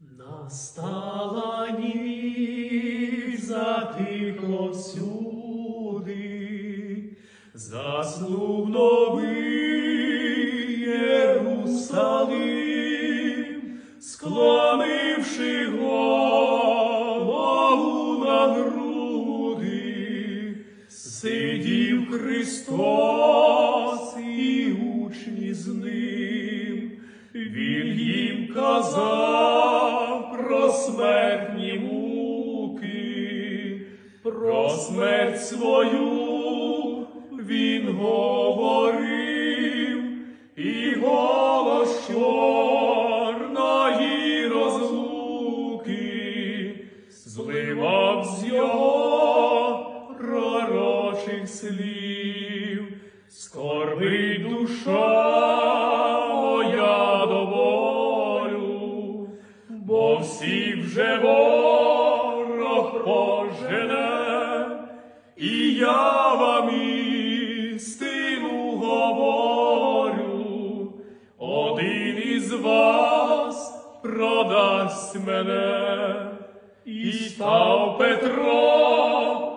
Настала ніч, затихло всюди, заснув новий Єрусалим, склонивши голову на груди, сидів Христос і учні з ним. Він їм казав смерть свою він говорив, і голос чорної розлуки зливав з його пророчих слів, скорбить душа моя до бо всі вже ворог пожене, і я вам істину говорю, один із вас продасть мене, і став Петро,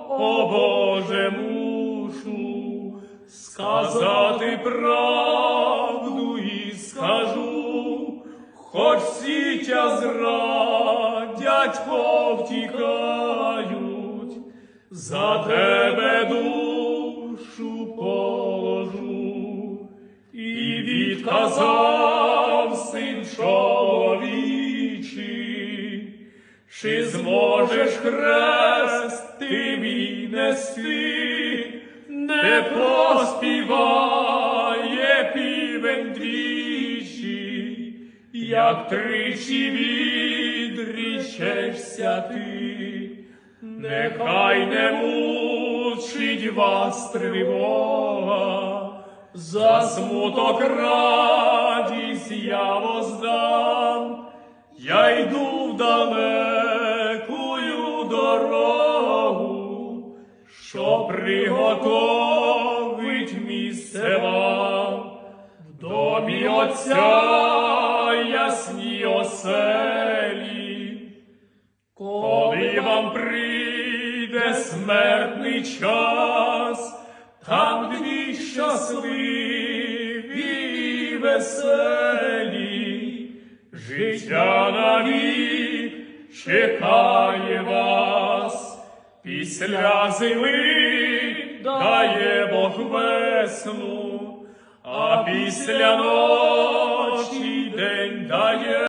о Боже, мушу сказати правду і скажу, хоч всі тя зрадять, повтікають, за тебе душу положу, і відказав син чоловічий, чи зможеш хрест ти мій нести, не поспіває півень двічі, як тричі відрічешся ти, нехай не мучить вас тривога, за смуток радість я воздам, я йду в далекую дорогу, що приготовить місце вам в домі Отця ясні оселі. Коли вам прийде смертний час, там дві щасливі і веселі, життя навік чекає вас, після зими дає Бог весну, а після ночі день дає.